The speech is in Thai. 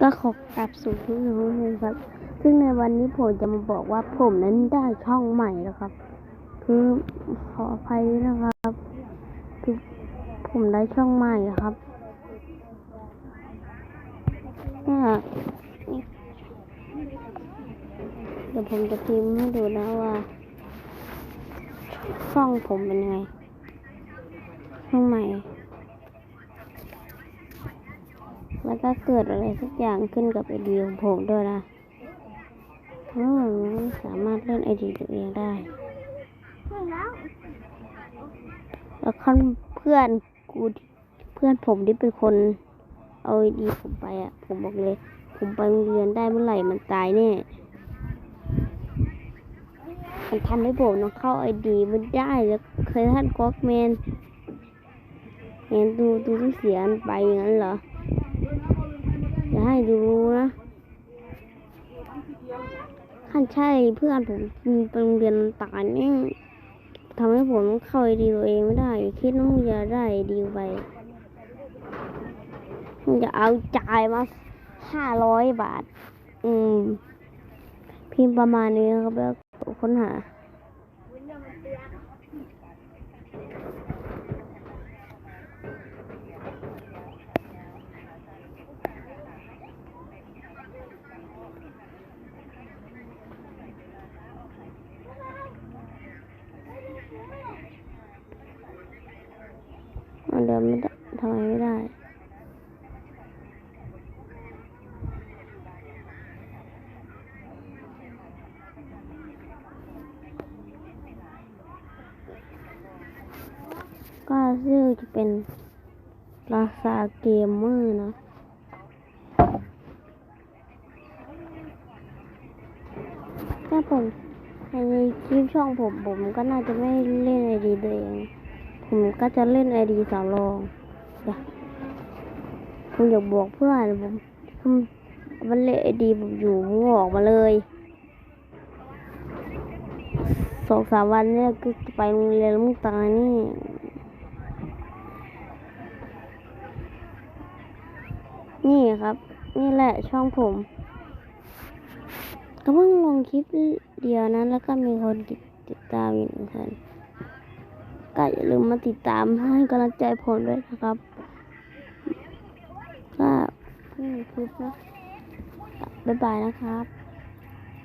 ก็ขอกลับสู่ทุกท่านเลยครับ ซึ่งในวันนี้ผมจะมาบอกว่าผมนั้นได้ช่องใหม่แล้วครับ คือขออภัยนะครับ คือผมได้ช่องใหม่ครับก็เดี๋ยวผมจะพิมพ์ให้ดูนะว่าช่องผมเป็นยังไงช่องใหม่ แล้วก็เกิดอะไรสักอย่างขึ้นกับไอเดียของผมด้วยนะอืมสามารถเล่นไอเดียตัวเองได้ แล้วขั้นเพื่อนกูเพื่อนผมที่เป็นคนเอาไอดีผมไปอะ ผมบอกเลย ผมไปโรงเรียนได้เมื่อไหร่มันตายแน่มันทำให้ผมต้องเข้าไอดีไม่ได้แล้วเคยท่านก๊อกแมนเห็นดูดูที่เสียนไปอย่างนั้นเหรอ ให้ดูนะขั้นใช่เพื่อนผมมีไปโรงเรียนตายนี่ทำให้ผมเข้าไอดีตัวเองไม่ได้ คิดว่ามึงจะได้ดีไปมึงจะเอาจ่ายมาห้าร้อยบาท อืม พิมพ์ประมาณนี้ครับแล้วค้นหา มันเดินไม่ได้ทำไมไม่ได้ก็ชื่อจะเป็นราซาเกมเมอร์นะถ้าผมในคลิปช่องผมผมก็น่าจะไม่เล่นไอดีตัวเอง ผมก็จะเล่นไอดีสาวรองอยากผมอยากบอกเพื่อนผมผมมันเล่นไอดีผมอยู่ผมออกมาเลยสองสามวันเนี่ยก็จะไปโรงเรียนแล้วมึงตายนี่นี่ครับ นี่แหละช่องผม ก็เพิ่งลงคลิปเดียวนั้นแล้วก็มีคนติดติดตามอยู่หนึ่งคน ก็อย่าลืมมาติดตามให้กำลังใจผมด้วยนะครับก็เพิ่งมีคลิปนะบ๊ายบายนะครับ